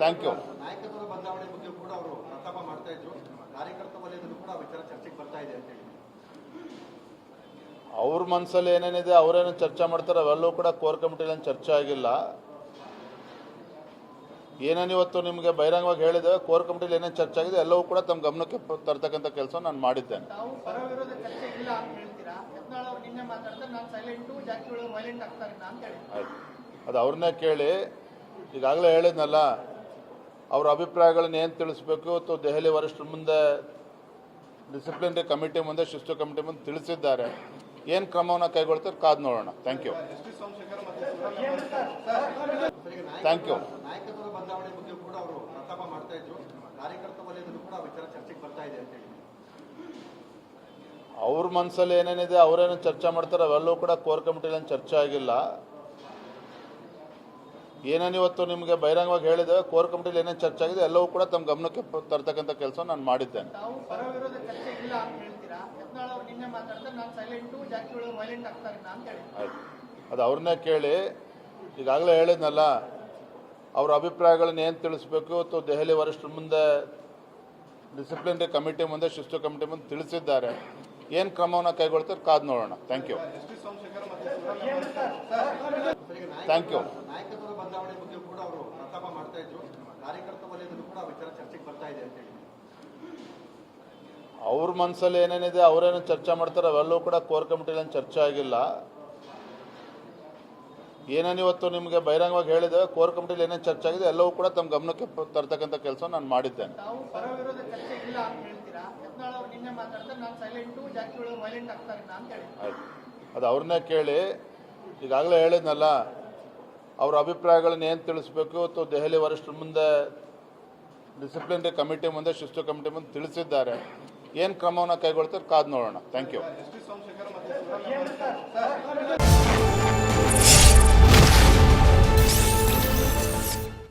Thank you ನಾಯಕತ್ವದ ಬದಲಾವಣೆ ಬಗ್ಗೆ ಕೂಡ ಅವರು ಪ್ರಸ್ತಾಪ ಮಾಡ್ತಾ ಇದ್ರು. ಕಾರ್ಯಕರ್ತ ವಲಯದಲ್ಲೂ ಕೂಡ ವಿಚಾರ ಚರ್ಚೆಗೆ ಬರ್ತಾ ಇದೆ ಅಂತ ಹೇಳಿ ಅವ್ರ ಮನಸ್ಸಲ್ಲಿ ಏನೇನಿದೆ ಅವರೇನು ಚರ್ಚೆ ಮಾಡ್ತಾರೆ ಅವೆಲ್ಲವೂ ಕೂಡ ಕೋರ್ ಕಮಿಟಿಲಿ ಚರ್ಚೆ ಆಗಿಲ್ಲ. ಏನೇನು ಇವತ್ತು ನಿಮಗೆ ಬಹಿರಂಗವಾಗಿ ಹೇಳಿದ್ದೇವೆ ಕೋರ್ ಕಮಿಟಿಲಿ ಏನೇನು ಚರ್ಚೆ ಆಗಿದೆ ಎಲ್ಲವೂ ಕೂಡ ತಮ್ಮ ಗಮನಕ್ಕೆ ತರ್ತಕ್ಕಂಥ ಕೆಲಸ ನಾನು ಮಾಡಿದ್ದೇನೆ. ತಾವು ಚರ್ಚೆ ಇಲ್ಲ ಅಂತ ಹೇಳ್ತೀರಾ? ಯತ್ನಾಳ್ ಅವ್ರು ನಿನ್ನೆ ಮಾತಾಡ್ತಾರೆ ನಾನು ಸೈಲೆಂಟು ಜಾರಕಿಹೊಳಿ ವೈಲೆಂಟ್ ಆಗ್ತಾರೆ ಅಂತ ಹೇಳಿ ಆಯ್ತು. ಅದು ಅವ್ರನ್ನೇ ಕೇಳಿ ಈಗಾಗಲೇ ಹೇಳಿದ್ನಲ್ಲ ಅವ್ರ ಅಭಿಪ್ರಾಯಗಳನ್ನ ಏನು ತಿಳಿಸ್ಬೇಕು ಅಥವಾ ದೆಹಲಿ ವರಿಷ್ಠರ ಮುಂದೆ ಡಿಸಿಪ್ಲಿನರಿ ಕಮಿಟಿ ಮುಂದೆ ಶಿಸ್ತು ಕಮಿಟಿ ಮುಂದೆ ತಿಳಿಸಿದ್ದಾರೆ. ಏನು ಕ್ರಮವನ್ನು ಕೈಗೊಳ್ತಾರೆ ಕಾದು ನೋಡೋಣ. ಥ್ಯಾಂಕ್ ಯು ಥ್ಯಾಂಕ್ ಯು ಅವರು ಮನಸ್ಸಲ್ಲಿ ಏನೇನಿದೆ ಅವರೇನು ಚರ್ಚೆ ಮಾಡ್ತಾರೆ ಅವೆಲ್ಲವೂ ಕೂಡ ಕೋರ್ ಕಮಿಟಿಲಿ ಚರ್ಚೆ ಆಗಿಲ್ಲ. ಏನೇನು ಇವತ್ತು ನಿಮಗೆ ಬಹಿರಂಗವಾಗಿ ಹೇಳಿದೆ ಕೋರ್ ಕಮಿಟಿಲಿ ಏನೇನು ಚರ್ಚೆ ಆಗಿದೆ ಎಲ್ಲವೂ ಕೂಡ ತಮ್ಮ ಗಮನಕ್ಕೆ ತರ್ತಕ್ಕಂಥ ಕೆಲಸ ನಾನು ಮಾಡಿದ್ದೇನೆ. ಅದು ಅವ್ರನ್ನೇ ಕೇಳಿ ಈಗಾಗಲೇ ಹೇಳಿದ್ನಲ್ಲ ಅವ್ರ ಅಭಿಪ್ರಾಯಗಳನ್ನ ಏನು ತಿಳಿಸ್ಬೇಕು ಇವತ್ತು ದೆಹಲಿ ವರಿಷ್ಠರ ಮುಂದೆ ಡಿಸಿಪ್ಲಿನರಿ ಕಮಿಟಿ ಮುಂದೆ ಶಿಸ್ತು ಕಮಿಟಿ ಮುಂದೆ ತಿಳಿಸಿದ್ದಾರೆ. ಏನು ಕ್ರಮವನ್ನು ಕೈಗೊಳ್ತಾರೆ ಕಾದು ನೋಡೋಣ. ಥ್ಯಾಂಕ್ ಯು ಥ್ಯಾಂಕ್ ಯು ನಾಯಕತ್ವದ ಬದಲಾವಣೆ ಬಗ್ಗೆ ಕೂಡ ಅವರು ಪ್ರಸ್ತಾಪ ಮಾಡ್ತಾ ಇದ್ರು. ಕಾರ್ಯಕರ್ತ ವಲಯದಲ್ಲೂ ಕೂಡ ವಿಚಾರ ಚರ್ಚೆಗೆ ಬರ್ತಾ ಇದೆ ಅಂತ ಹೇಳಿ ಅವ್ರ ಮನಸ್ಸಲ್ಲಿ ಏನೇನಿದೆ ಅವರೇನು ಚರ್ಚೆ ಮಾಡ್ತಾರೆ ಅವೆಲ್ಲವೂ ಕೂಡ ಕೋರ್ ಕಮಿಟಿಲಿ ಚರ್ಚೆ ಆಗಿಲ್ಲ. ಏನೇನು ಇವತ್ತು ನಿಮಗೆ ಬಹಿರಂಗವಾಗಿ ಹೇಳಿದ್ದೇವೆ ಕೋರ್ ಕಮಿಟಿಲಿ ಏನೇನು ಚರ್ಚೆ ಆಗಿದೆ ಎಲ್ಲವೂ ಕೂಡ ತಮ್ಮ ಗಮನಕ್ಕೆ ತರ್ತಕ್ಕಂಥ ಕೆಲಸ ನಾನು ಮಾಡಿದ್ದೇನೆ. ಆಯ್ತು. ಅದು ಅವ್ರನ್ನೇ ಕೇಳಿ, ಈಗಾಗಲೇ ಹೇಳಿದ್ನಲ್ಲ, ಅವ್ರ ಅಭಿಪ್ರಾಯಗಳನ್ನ ಏನು ತಿಳಿಸ್ಬೇಕು ಅಥವಾ ದೆಹಲಿ ವರಿಷ್ಠರ ಮುಂದೆ ಡಿಸಿಪ್ಲಿನರಿ ಕಮಿಟಿ ಮುಂದೆ, ಶಿಸ್ತು ಕಮಿಟಿ ಮುಂದೆ ತಿಳಿಸಿದ್ದಾರೆ. ಏನು ಕ್ರಮವನ್ನು ಕೈಗೊಳ್ತಾರೆ ಕಾದು ನೋಡೋಣ. Thank you